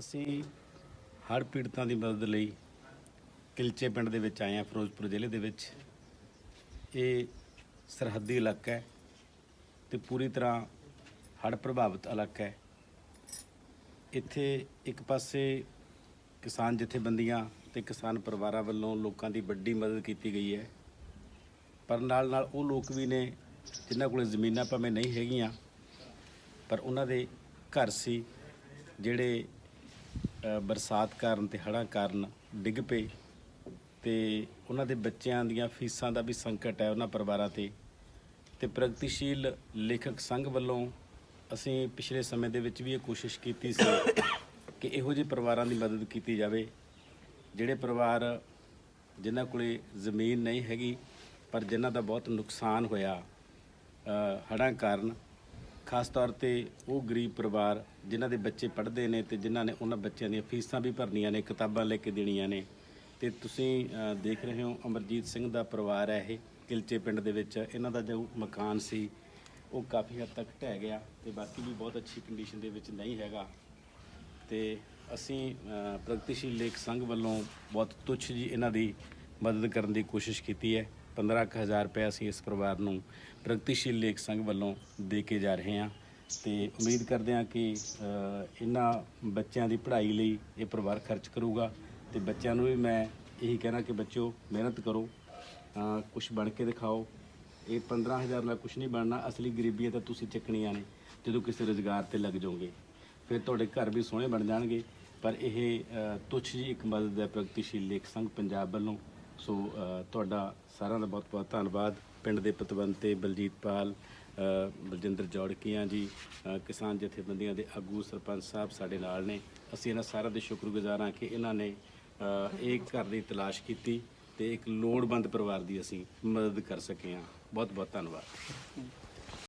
ਅਸੀਂ ਹੜ੍ਹ ਪੀੜਤਾਂ ਦੀ ਮਦਦ ਲਈ ਕਿਲਚੇ ਪਿੰਡ ਦੇ ਵਿੱਚ ਆਏ ਹਾਂ, ਫਿਰੋਜ਼ਪੁਰ ਜ਼ਿਲ੍ਹੇ ਦੇ ਵਿੱਚ। ਇਹ ਸਰਹੱਦੀ ਇਲਾਕਾ ਹੈ ਤੇ ਪੂਰੀ ਤਰ੍ਹਾਂ ਹੜ੍ਹ ਪ੍ਰਭਾਵਿਤ ਇਲਾਕਾ ਹੈ। ਇੱਥੇ ਇੱਕ ਪਾਸੇ ਕਿਸਾਨ ਜਥੇਬੰਦੀਆਂ ਤੇ ਕਿਸਾਨ ਪਰਿਵਾਰਾਂ ਵੱਲੋਂ ਲੋਕਾਂ ਦੀ ਵੱਡੀ ਮਦਦ ਕੀਤੀ ਗਈ ਹੈ। ਪਰ ਨਾਲ ਨਾਲ ਉਹ ਲੋਕ ਵੀ ਨੇ ਜਿਨ੍ਹਾਂ ਕੋਲ ਜ਼ਮੀਨਾਂ ਭਾਵੇਂ ਨਹੀਂ ਹੈਗੀਆਂ, ਪਰ ਉਹਨਾਂ ਦੇ ਘਰ ਸੀ ਜਿਹੜੇ ਬਰਸਾਤ ਕਾਰਨ ਤੇ ਹੜ੍ਹਾਂ ਕਾਰਨ ਡਿੱਗ ਪਏ ਤੇ ਉਹਨਾਂ ਦੇ ਬੱਚਿਆਂ ਦੀਆਂ ਫੀਸਾਂ ਦਾ ਵੀ ਸੰਕਟ ਹੈ ਉਹਨਾਂ ਪਰਿਵਾਰਾਂ ਤੇ। ਤੇ ਪ੍ਰਗਤੀਸ਼ੀਲ ਲੇਖਕ ਸੰਘ ਵੱਲੋਂ ਅਸੀਂ ਪਿਛਲੇ ਸਮੇਂ ਦੇ ਵਿੱਚ ਵੀ ਇਹ ਕੋਸ਼ਿਸ਼ ਕੀਤੀ ਸੀ ਕਿ ਇਹੋ ਜਿਹੇ ਪਰਿਵਾਰਾਂ ਦੀ ਮਦਦ ਕੀਤੀ ਜਾਵੇ ਜਿਹੜੇ ਪਰਿਵਾਰ ਜਿਨ੍ਹਾਂ ਕੋਲੇ ਜ਼ਮੀਨ ਨਹੀਂ ਹੈਗੀ ਪਰ ਜਿਨ੍ਹਾਂ ਦਾ ਬਹੁਤ ਨੁਕਸਾਨ ਹੋਇਆ ਅ, ਹੜ੍ਹਾਂ ਕਾਰਨ ਖਾਸ ਤੌਰ ਤੇ ਉਹ ਗਰੀਬ ਪਰਿਵਾਰ ਜਿਨ੍ਹਾਂ ਦੇ ਬੱਚੇ ਪੜ੍ਹਦੇ ਨੇ ਤੇ ਜਿਨ੍ਹਾਂ ਨੇ ਉਹਨਾਂ ਬੱਚਿਆਂ ਦੀਆਂ ਫੀਸਾਂ ਵੀ ਭਰਨੀਆਂ ਨੇ, ਕਿਤਾਬਾਂ ਲੈ ਕੇ ਦੇਣੀਆਂ ਨੇ। ਤੇ ਤੁਸੀਂ ਦੇਖ ਰਹੇ ਹੋ ਅਮਰਜੀਤ ਸਿੰਘ ਦਾ ਪਰਿਵਾਰ ਹੈ ਇਹ, ਕਿਲਚੇ ਪਿੰਡ ਦੇ ਵਿੱਚ। ਇਹਨਾਂ ਦਾ ਜੋ ਮਕਾਨ ਸੀ, ਉਹ ਕਾਫੀ ਹੱਦ ਤੱਕ ਢਹਿ ਗਿਆ ਤੇ ਬਾਕੀ ਵੀ ਬਹੁਤ ਅੱਛੀ ਕੰਡੀਸ਼ਨ ਦੇ ਵਿੱਚ ਨਹੀਂ ਹੈਗਾ। ਤੇ ਅਸੀਂ ਪ੍ਰਗਤੀਸ਼ੀਲ ਲੇਖ ਸੰਘ ਵੱਲੋਂ ਬਹੁਤ ਤੁੱਛ ਜੀ ਇਹਨਾਂ ਦੀ ਮਦਦ ਕਰਨ ਦੀ ਕੋਸ਼ਿਸ਼ ਕੀਤੀ ਹੈ। 15000 ਰੁਪਏ ਅਸੀਂ ਇਸ ਪਰਿਵਾਰ ਨੂੰ ਪ੍ਰਗਤੀਸ਼ੀਲ ਲੇਖ ਸੰਘ ਵੱਲੋਂ ਦੇ ਕੇ ਜਾ ਰਹੇ ਹਾਂ। ਤੇ ਉਮੀਦ ਕਰਦੇ ਹਾਂ ਕਿ ਇਹਨਾਂ ਬੱਚਿਆਂ ਦੀ ਪੜ੍ਹਾਈ ਲਈ ਇਹ ਪਰਿਵਾਰ ਖਰਚ ਕਰੂਗਾ। ਤੇ ਬੱਚਿਆਂ ਨੂੰ ਵੀ ਮੈਂ ਇਹੀ ਕਹਿਣਾ ਕਿ ਬੱਚਿਓ ਮਿਹਨਤ ਕਰੋ ਕੁਝ ਬਣ ਕੇ ਦਿਖਾਓ। ਇਹ 15000 ਨਾਲ ਕੁਝ ਨਹੀਂ ਬਣਨਾ ਅਸਲੀ ਗਰੀਬੀ ਹੈ ਤਾਂ ਤੁਸੀਂ ਚੱਕਣੀਆਂ ਨੇ ਜਦੋਂ ਕਿਸੇ ਰੁਜ਼ਗਾਰ ਤੇ ਲੱਗ ਜਾਓਗੇ। ਫਿਰ ਤੁਹਾਡੇ ਘਰ ਵੀ ਸੋਹਣੇ ਬਣ ਜਾਣਗੇ ਪਰ ਇਹ ਅ, ਤੁੱਛ ਜੀ ਇੱਕ ਮਦਦ ਹੈ ਪ੍ਰਗਤੀਸ਼ੀਲ ਲੇਖ ਸੰਘ ਪੰਜਾਬ ਵੱਲੋਂ। ਸੋ ਤੁਹਾਡਾ ਸਾਰਿਆਂ ਦਾ ਬਹੁਤ ਬਹੁਤ ਧੰਨਵਾਦ। ਪਿੰਡ ਦੇ ਪਤਵੰਤੇ ਬਲਜੀਤਪਾਲ ਬਲਜਿੰਦਰ ਜੋੜਕੀਆਂ ਜੀ ਕਿਸਾਨ ਜਥੇਬੰਦੀਆਂ ਦੇ ਆਗੂ ਸਰਪੰਚ ਸਾਹਿਬ ਸਾਡੇ ਨਾਲ ਨੇ। ਅਸੀਂ ਇਹਨਾਂ ਸਾਰਿਆਂ ਦੇ ਸ਼ੁਕਰਗੁਜ਼ਾਰ ਹਾਂ ਕਿ ਇਹਨਾਂ ਨੇ ਇਹ ਘਰ ਦੀ ਤਲਾਸ਼ ਕੀਤੀ ਤੇ ਇੱਕ ਲੋੜਵੰਦ ਪਰਿਵਾਰ ਦੀ ਅਸੀਂ ਮਦਦ ਕਰ ਸਕੇ ਹਾਂ। ਬਹੁਤ ਬਹੁਤ ਧੰਨਵਾਦ।